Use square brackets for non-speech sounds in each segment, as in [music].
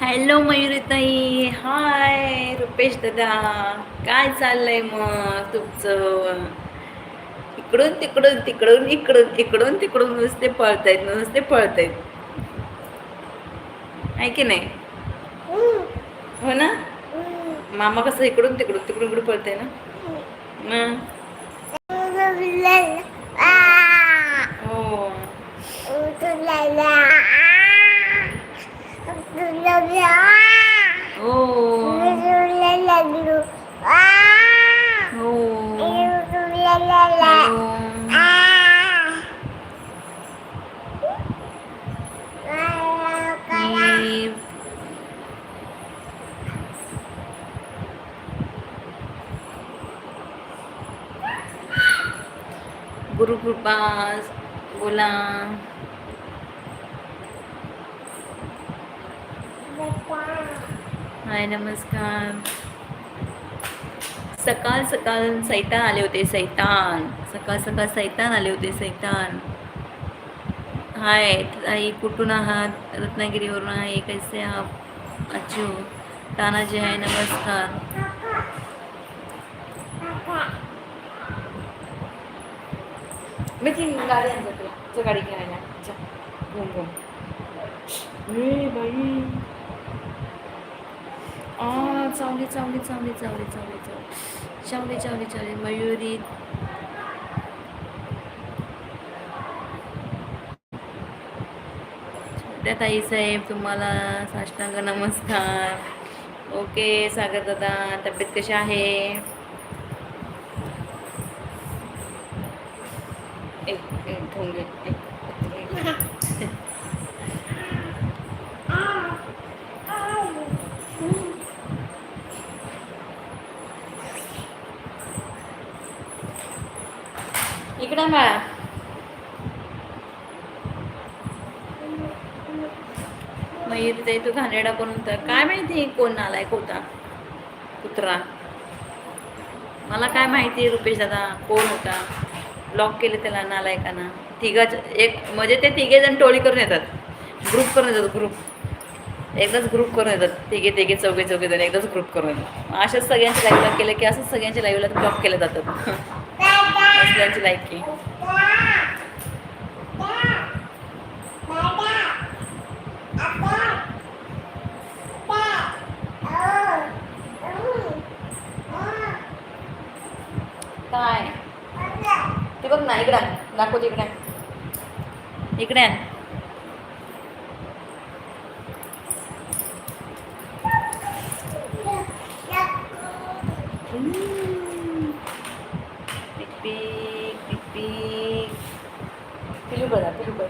Hello मयुरीताई हाय रुपेश दादा काय चाललंय मग तुमचं? इकडून तिकडून तिकडून इकडून इकडून तिकडून नुसते पळतायत नुसते पळतायत. आहे की नाही? हो ना? मामा कसं इकडून तिकडून तिकडून इकडून पळतंय ना? मग? हो. Oh. Oh. Oh. guru guru pas ulang हाय नमस्कार. सकाळ सकाळ सैतान आले होते सैतान. सकाळ सकाळ सैतान आले होते सैतान. हाय ताई कुठून आहात? रत्नागिरीवरून आहे कैसे आहात? अच्छू तानाजी आहे नमस्कार. मी ती गाडी आणतो तुला गाडी घ्यायला जा बाई. चावली चावली चावली चावली चावली चावली. चावली चावली चावली. मयुरी. त्या ताई साहेब तुम्हाला साष्टांग नमस्कार. ओके सागर दादा. तब्येत कशी आहे एक एक ठेवून घे एक इकडं बाळा आहे ते तू घाणेरडा कोण होता काय माहिती कोण आलाय कोता कुत्रा. मला काय माहिती रुपेश दादा? कोण होता? ब्लॉक केले त्याला नालायकांना तिघाच एक म्हणजे ते तिघे जण टोळी करून येतात. ग्रुप करून येतात ग्रुप एकदाच ग्रुप करून येतात. तिघे तिघे चौघे चौघे जण एकदाच ग्रुप करून येतात. अशाच सगळ्यांच्या लाईव्हला केलं की असंच सगळ्यांच्या लाईव्हला ब्लॉक केले जातात. [laughs] असल्यांची लाईक की. बघ ना इकडे दाखवते इकडे इकडे pipi, pipi,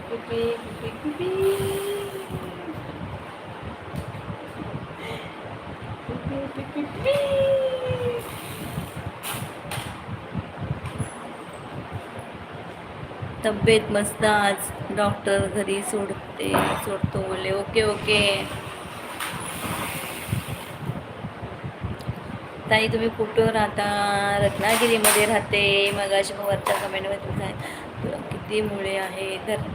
pipi, pipi, pipi. Pipi, pipi, pipi. तब्येत मस्त आज. डॉक्टर घरी सोडते सोडतो बोलले. Okay okay. ताई तुम्ही कुठं राहता? रत्नागिरीमध्ये राहते. मग अशा मग वरच्या कमेंटमध्ये तुम्ही काय? तुला किती मुळे आहे तर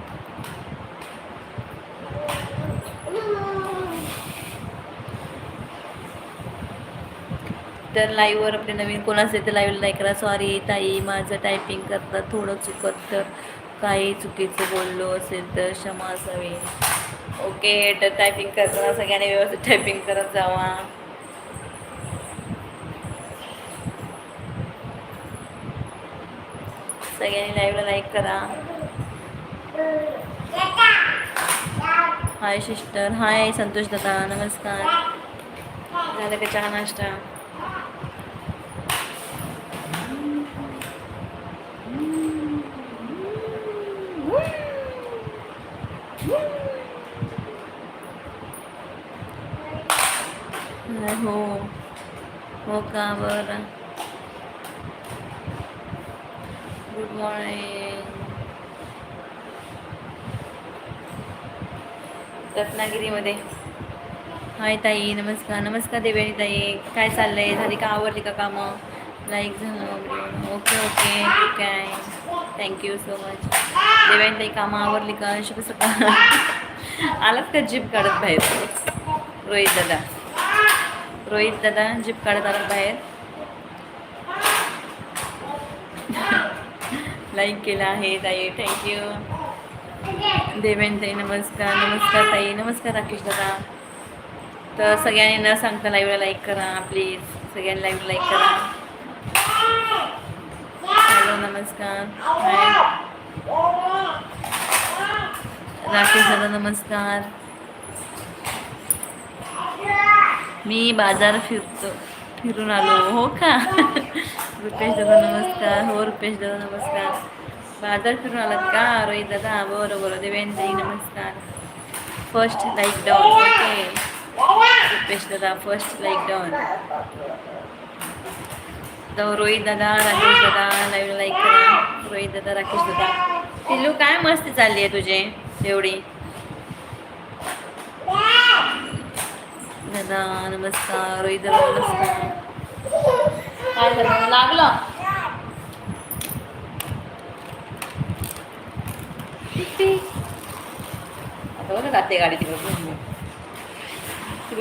तर लाईव्हवर आपले नवीन कोण असेल तर लाईव्ह लाईक करा सॉरी ताई माझं टायपिंग करता थोडं चुकत. तर काही चुकीचं बोललो असेल तर क्षमा असावी. ओके तर टायपिंग करताना सगळ्यांनी व्यवस्थित टायपिंग करत जावा. सगळ्यांनी लाईव्हला लाईक करा. हाय सिस्टर हाय संतोष दादा. नमस्कार. झालं का चहा नाश्ता? हो. हो का? बरं. गुड मॉर्निंग रत्नागिरीमध्ये. हाय ताई नमस्कार. नमस्कार देवेणी ताई. काय चाललंय? झाली का आवडली का कामं? लाईक झालं ओके ओके. ठीक आहे. थँक्यू सो मच देवेणी ताई कामं आवरली का? शुभ सकाळ. आलात का? जीप काढत बाहेर. रोहित दादा. रोहित दादा जीप काढत आला बाहेर. लाईक केला आहे ताई थँक्यू देवेन ताई नमस्कार नमस्कार ताई नमस्कार राकेश दादा. तर सगळ्यांनी न सांगता लाईव्हला लाईक करा प्लीज सगळ्यांनी लाईव्ह लाईक करा. हॅलो नमस्कार. राकेश दादा नमस्कार. मी बाजार फिरतो फिरून आलो हो का? रुपेश दादा नमस्कार. हो रुपेश दादा नमस्कार. बाजार फिरून आलात का? रोहित दादा बरं बरं. देवेंद्री नमस्कार. First like done okay Rupesh दादा फर्स्ट लाईक डाऊन रोहित दादा राकेश दादा लाईव्ह लाईक करा. रोहित दादा राकेश दादा. पिल्लू काय मस्ती चालली आहे तुझे तेवढी रोहितदा नमस्कार रोहितदा नमस्कार. काय लागलं. आता बघा जाते गाडी तिकडे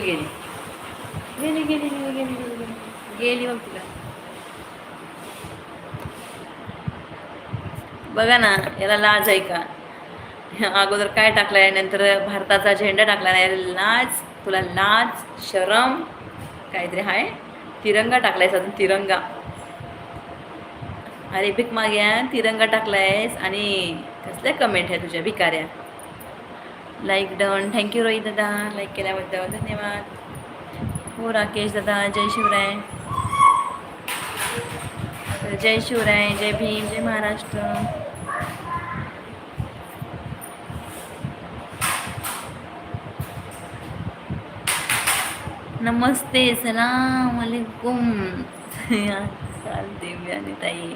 गेली. गेली गेली गेली गेली गेली मग तिला. बघा ना याला लाज आहे का? अगोदर काय टाकलाय नंतर भारताचा झेंडा टाकला नाही लाज तुला लाज शरम काहीतरी आहे तिरंगा टाकलायस अजून तिरंगा. अरे भीक माग्या तिरंगा टाकलायस आणि कसल्या कमेंट आहे तुझ्या भिकाऱ्या? Like done thank you Rohit दादा. लाईक केल्याबद्दल धन्यवाद. हो राकेश दादा. जय शिवराय. जय शिवराय. जय भीम. जय महाराष्ट्र. नमस्ते सलाम वालेकुम चाल देवी आणि ताई.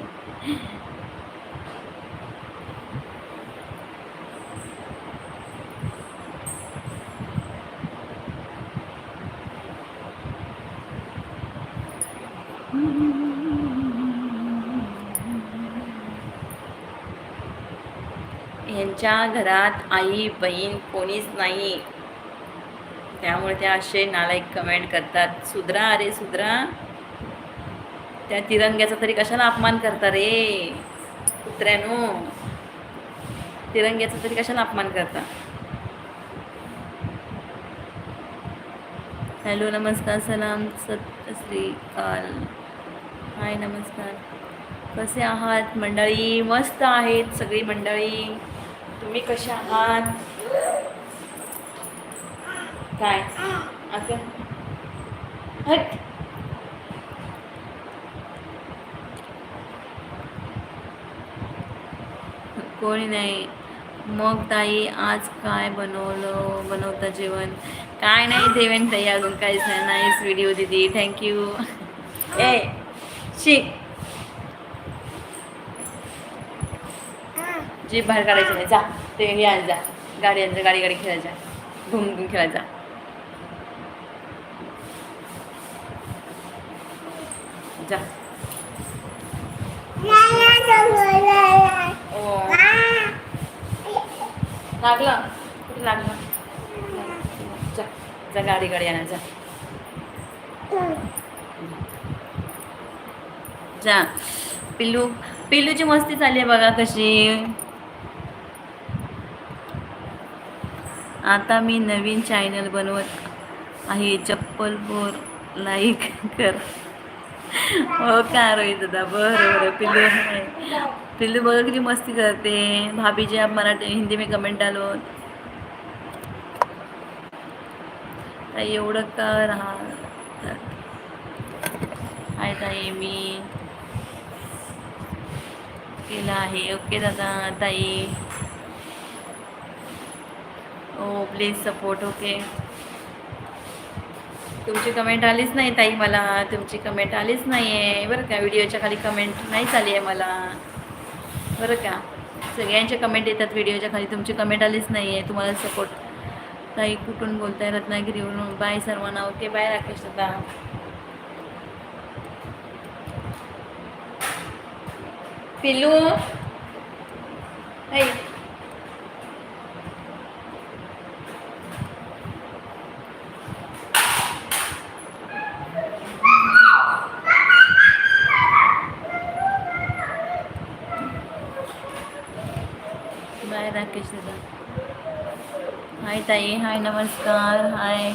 यांच्या घरात आई बहीण कोणीच नाही. त्यामुळे त्या असे नालायक कमेंट करतात सुधरा अरे सुधरा. त्या तिरंग्याचा तरी कशाला अपमान करता रे? कुत्र्यानो. तिरंग्याचा तरी कशाला अपमान करता? हॅलो नमस्कार सलाम सत श्रीकाल हाय नमस्कार. कसे आहात? मंडळी मस्त आहेत सगळी मंडळी. तुम्ही कसे आहात? काय? असं. हट. कोणी नाही. मग ताई आज काय बनवलं? बनवतं जेवण? काय नाही देवेन ताई अजून काहीच नाही. नाईस व्हिडिओ दिदी थँक्यू ए. शी. जीप बाहेर काढायची नाही. जा. ते हे जा. गाडी आण जा. गाडी गाडी खेळायचा घुम घुम खेळायचा जा. लागलं. कुठे लागलं? जा जा गाडी गाडी आणा जा. जा. पिल्लू पिल्लूची मस्ती चालली आहे बघा कशी. आता मी नवीन चॅनल बनवत आहे. चप्पलपूर लाईक कर. हो का रोहित दादा? बरं बरं. पिल्लू पिल्लू बघा किती मस्ती करते. भाभी जी आप मराठी हिंदी में कमेंट डालो. ताई एवढं का राहा आहे ताई मी केलं आहे. ओके दादा ताई. ओ प्लीज सपोर्ट ओके. तुमची कमेंट आलीच नाही ताई मला. तुमची कमेंट आलीच नाही आहे बरं का? व्हिडिओच्या खाली कमेंट नाहीच आली आहे मला. बरं का? सगळ्यांचे कमेंट येतात व्हिडिओच्या खाली. तुमची कमेंट आलीच नाही आहे तुम्हाला सपोर्ट ताई कुठून बोलताय? रत्नागिरीवरून. बाय सर्वांना. ओके बाय राकेश दादा. पिल्लू? ऐ ताई हाय नमस्कार हाय.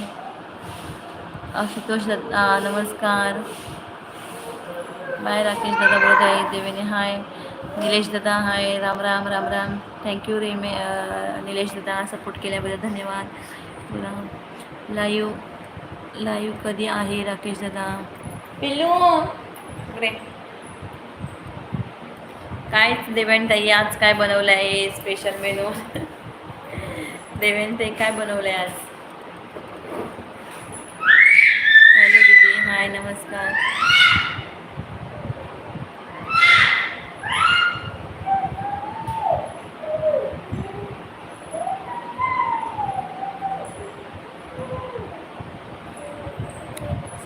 आशुतोष दत्ता नमस्कार. बाय राकेश दादा बोलत आहे देवेने हाय. निलेश दादा hi. Ram Ram Ram Ram. Thank you रे मे निलेश दादा सपोर्ट केल्याबद्दल धन्यवाद. लाईव्ह लाईव्ह कधी आहे राकेश दादा? पिल्लू इकडे. काय देवेन ताई आज काय बनवलं आहे स्पेशल मेनू देवेन ते काय बनवले आज? हॅलो दीदी. हाय नमस्कार.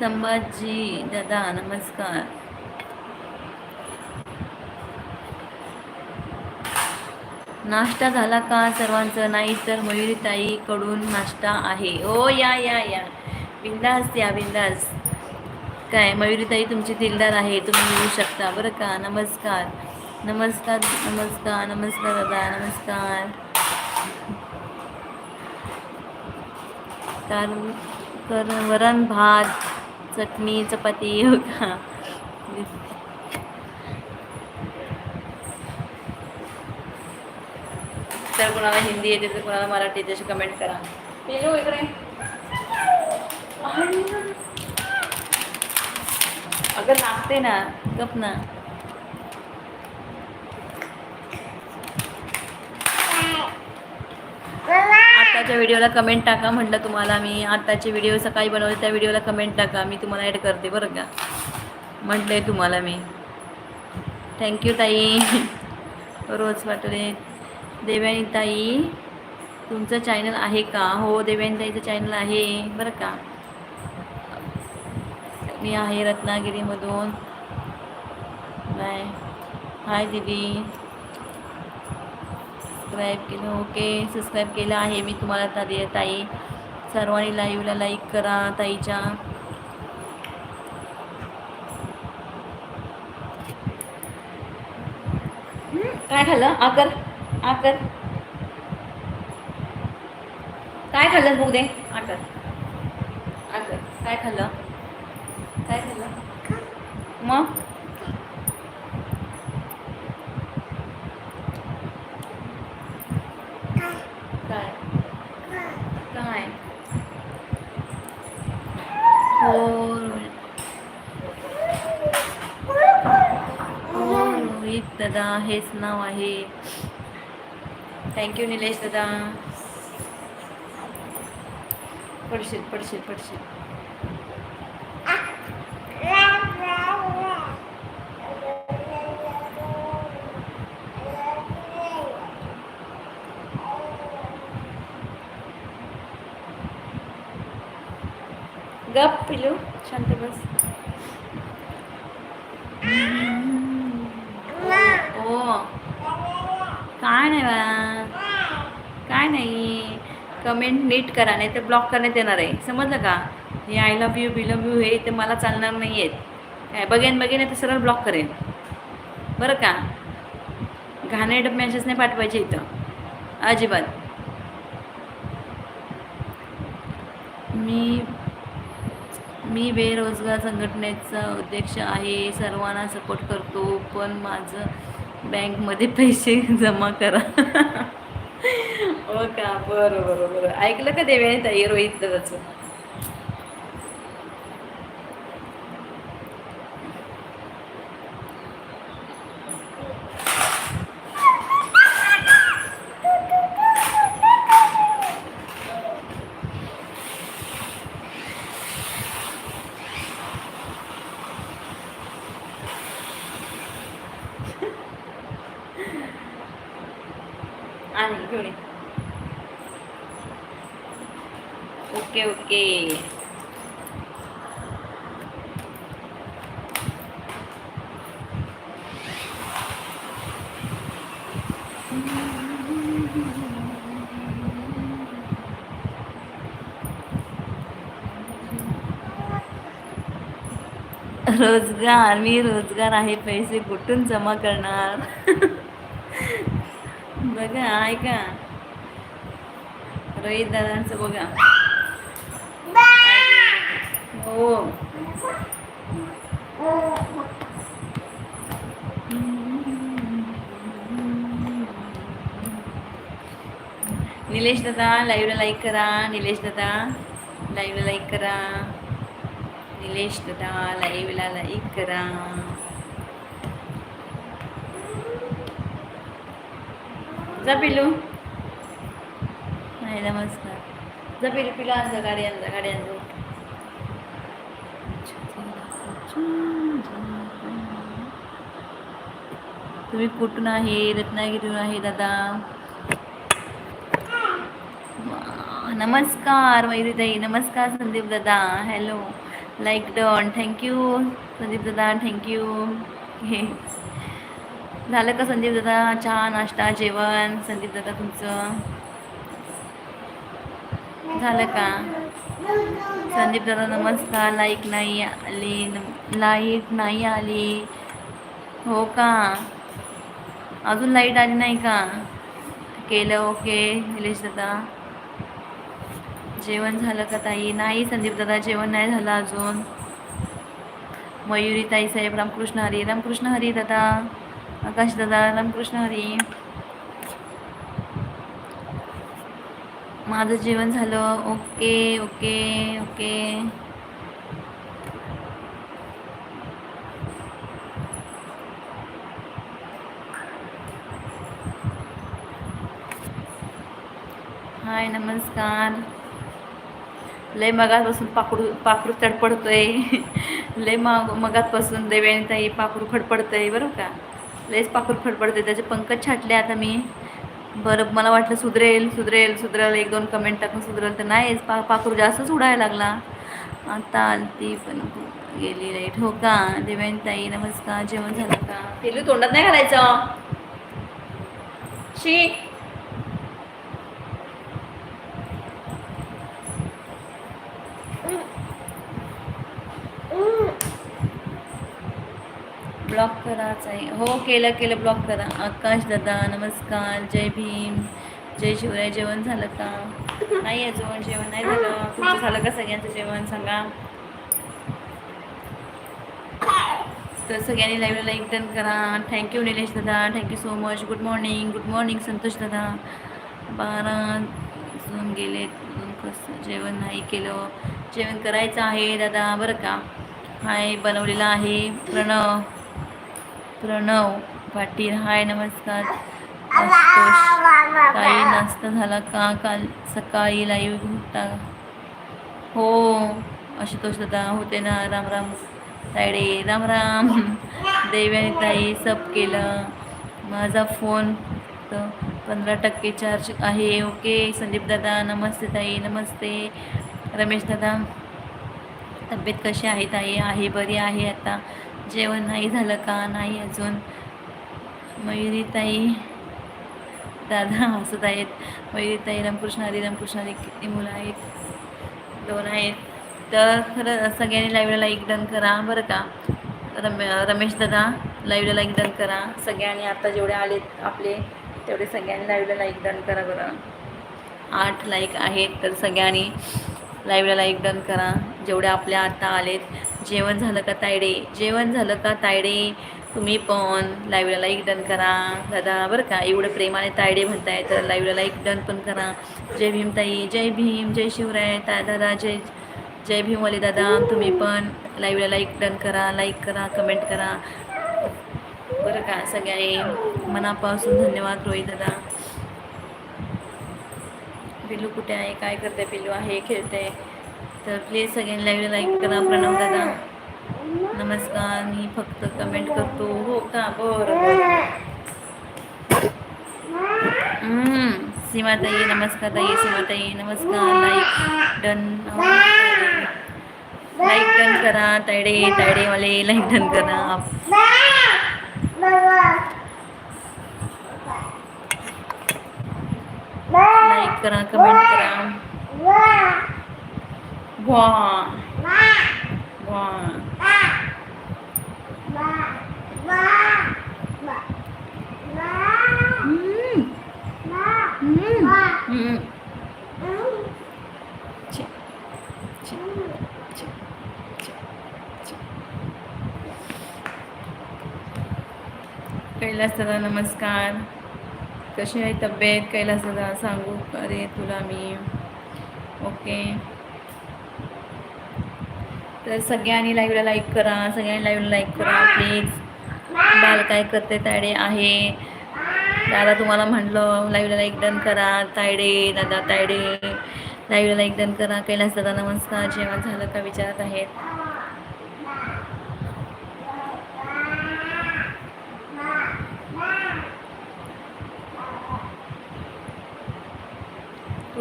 संभाजी दादा नमस्कार. नाश्ता झाला का सर्वांचं? नाही तर मयुरीताईकडून नाश्ता आहे. ओ या या या. बिंदास या बिंदास. काय मयुरीताई तुमची दिलदार आहे तुम्ही येऊ शकता. बरं का? नमस्कार. नमस्कार नमस्कार नमस्कार दादा. नमस्कार. कारण कर वरण भात चटणी चपाती हो का? तर कोणाला हिंदी येते तर कोणाला मराठी येते अशी कमेंट करा. पेलो इकडे. अगं लागते ना गप ना. आताच्या व्हिडिओला कमेंट टाका म्हटलं तुम्हाला मी. आत्ताचे व्हिडिओ सकाळी बनवले त्या व्हिडिओला कमेंट टाका. मी तुम्हाला ॲड करते बरं का. म्हटलं आहे तुम्हाला मी. थँक्यू ताई. रोज वाटले. देवयानीताई तुमचं चॅनल आहे का? हो देवयानीताईचं चॅनल आहे. बरं का? मी आहे रत्नागिरीमधून. बाय. हाय दीदी. सबस्क्राईब केलं. ओके सबस्क्राईब केलं आहे मी तुम्हाला ताई ताई. सर्वांनी लाईव्हला लाईक करा ताईच्या. काय खाल्लं? आकर? आकर. काय खाल्लं बघू दे आकर. आकर. काय खाल्लं? काय खाल्लं? मग? काय? काय? हो रोहित दादा हेच नाव आहे. थँक्यू निलेश दादा पडशील पडशील पडशील गप पिलू शांत बस ओ काय नाही बा. काय नाही. कमेंट नीट करा नाही तर ब्लॉक करण्यात येणार आहे. समजलं का? हे आय लव्ह यू बी लव्ह यू हे ते मला चालणार नाही आहेत काय बघेन बघेन आहे तर सरळ ब्लॉक करेन. बरं का? घाणेरड मॅसेज नाही पाठवायचे इथं. अजिबात. मी मी बेरोजगार संघटनेचा अध्यक्ष आहे सर्वांना सपोर्ट करतो पण माझं बँकमध्ये पैसे [laughs] जमा करा. हो का? बरं बरं बरं. ऐकलं का देवयानी ताई रोहित दादाचं आणि घेऊन ये. ओके ओके रोजगार मी रोजगार आहे पैसे कुठून जमा करणार? बघा ऐका. रोहित दादांचं बघा. हो. निलेश दादा लाईव्हला लाईक करा. निलेश दादा लाईव्हला लाईक करा. निलेश दादा लाईव्हला लाईक करा जा पिलू नाही नमस्कार जा पिलू पिलू आणजा गाडी गाडी तुम्ही कुठून आहे? रत्नागिरीहून आहे दादा. नमस्कार मयुरीताई नमस्कार संदीप दादा. Hello like done thank you Sandeep दादा थँक्यू हे झालं का संदीप दादा? चहा नाश्ता जेवण? संदीप दादा तुमचं? झालं का? संदीप दादा नमस्कार. लाईक नाही आली. लाइट नाही आली. हो का? अजून लाइट आली नाही का? केलं ओके निलेश दादा. जेवण झालं का ताई? नाही संदीप दादा जेवण नाही झालं अजून. मयुरी ताई साहेब रामकृष्ण हरी. रामकृष्ण हरी दादा. आकाश दादा रामकृष्ण हरी. माझं जेवण झालं. Okay okay okay. हाय नमस्कार. लय मगातपासून पाखरू पाखरू तडपडतोय. [laughs] लय मग मगातपासून देवयानीताई पाखरू फडफडतंय बरं का? लयच पाखरू फडफडते त्याचे पंकज छाटले आता मी. बरं मला वाटलं सुधरेल सुधरेल सुधरेल. एक दोन कमेंट टाकून सुधरेल तर नाहीच. पा पाखरू जास्तच उडायला लागला. आता आलती पण गेली लाइट हो का? देवयानीताई नमस्कार. जेवण झालं का? पेलू तोंडात नाही घालायचं? शी! ब्लॉक करायचं आहे हो केलं केलं ब्लॉक करा. आकाश दादा नमस्कार जय भीम. जय शिवराय जेवण झालं का? नाही अजून जेवण नाही झालं. तुमचं झालं का सगळ्यांचं जेवण? सांगा. तर सगळ्यांनी लाईव्हला लाईक डन करा. थँक्यू निलेश दादा. Thank you so much good morning good morning Santosh दादा. बारा अजून गेले. कसं जेवण नाही केलं. जेवण करायचं आहे दादा बरं का? हाय बनवलेलं आहे. प्रणव. प्रणव पाटील हाय नमस्कार. आशुतोष ताई नाश्ता झाला का? काल सकाळी लाईव्ह होता. हो आशुतोष दादा होते ना. राम राम तायडे राम राम. देव्याने ताई सब केलं. माझा फोन तर पंधरा टक्के चार्ज आहे. ओके संदीप दादा नमस्ते ताई नमस्ते. रमेश दादा तब्येत कशी आहे ताई? आहे बरी आहे आता? जेवण नाही झालं का? नाही अजून. मयुरीताई दादा हसत आहेत मयुरीताई रामकृष्णारी रामकृष्ण हरी रामकृष्ण हरी किती मुलं आहेत? दोन आहेत. तर खरं सगळ्यांनी लाईव्हला लाईक डन करा बरं का. रमे रमेश दादा लाईव्हला लाईक डन करा. सगळ्यांनी आता जेवढे आलेत आपले तेवढे सगळ्यांनी लाईव्हला लाईक डन करा बरं. आठ लाईक आहेत तर सगळ्यांनी. लाईव्हला लाईक डन करा. जेवढे आपल्या आता आलेत जेवण झालं का तायडे? जेवण झालं का तायडे? तुम्ही पण लाईव्हला लाईक डन करा. दादा बरं का? एवढं प्रेमाने तायडे म्हणताय तर लाईव्हला लाईक डन पण करा. जय भीम ताई जय भीम जय शिवराय ता दादा जय जय भीमवाले दादा तुम्ही पण लाईव्हला लाईक डन करा. लाईक करा कमेंट करा. बरं का सगळ्या मनापासून धन्यवाद रोहित दादा. पिल्लू कुठे आहे? काय करते पिल्लू? आहे खेळते. तर प्लीज सगळ्यांनी लाईव्ह लाईक करा प्रणव दादा. नमस्कार. मी फक्त कमेंट करतो. हो का? बरं सीमाताई नमस्कार ताई सीमाताई नमस्कार. लाईक डन लाईक डन करा. तायडे तायडेवाले लाईक डन करा. लाईक करा कमेंट करा वा वा हम्म, हम्म, हम्म. च, च, च, च. कैलास दादा नमस्कार कशी आहे तब्येत? कैलास दादा सांगू? अरे तुला मी. ओके. तर सगळ्यांनी लाईव्हला लाईक करा. सगळ्यांनी लाईव्हला लाईक करा प्लीज बाल काय करते तायडे आहे. दादा तुम्हाला म्हटलं लाईव्हला लाईक डन करा. तायडे दादा तायडे. लाईव्हला लाईक डन करा. कैलास दादा नमस्कार. जेवण झालं का? विचारत आहेत.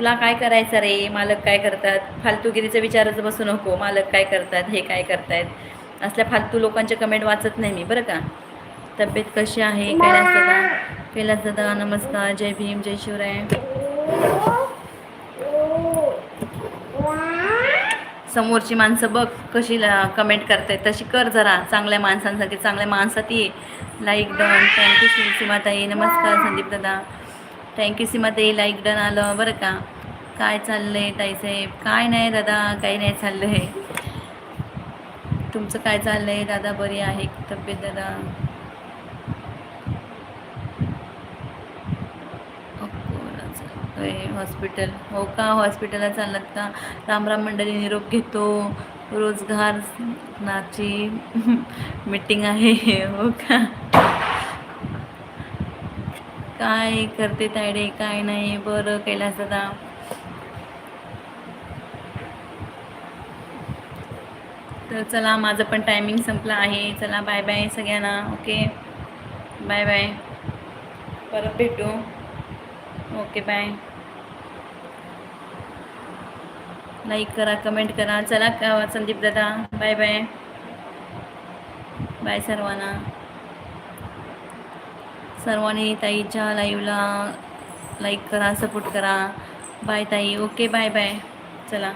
तुला काय करायचं रे? मालक काय करतात? फालतूगिरीचं विचारच बसू नको. मालक काय करतात? हे काय करतायत? असल्या फालतू लोकांचे कमेंट वाचत नाही मी बरं का? तब्येत कशी आहे? कैलास दादा कैलास दादा नमस्कार. जय भीम जय शिवराय. समोरची माणसं बघ कशी कमेंट करतायत. तशी कर जरा. चांगल्या माणसांसाठी चांगल्या माणसात ये. लाईक डन थँक्यू शिवसीमाताई नमस्कार संदीप दादा थँक्यू सीमाताईला लाईक डन आलं. बरं का? काय चाललंय ताईसाहेब? काय नाही दादा काही नाही चाललंय. तुमचं काय चाललंय? दादा बरी आहे तब्येत दादा? हॉस्पिटल हो का? हॉस्पिटलला चाललात का? रामराम मंडळी निरोप घेतो. रोजगार नाची मीटिंग [laughs] आहे. हो का? काय करते तायडे काय नाही बरं कैलास दादा. तर चला माझं पण टायमिंग संपलं आहे. चला बाय बाय सगळ्यांना ओके बाय बाय परत भेटू. ओके बाय लाईक करा कमेंट करा. चला संदीप दादा बाय बाय बाय सर्वांना. सर्वांनी ताईच्या लाईव्हला लाईक करा सपोर्ट करा. बाय ताई. ओके बाय बाय चला.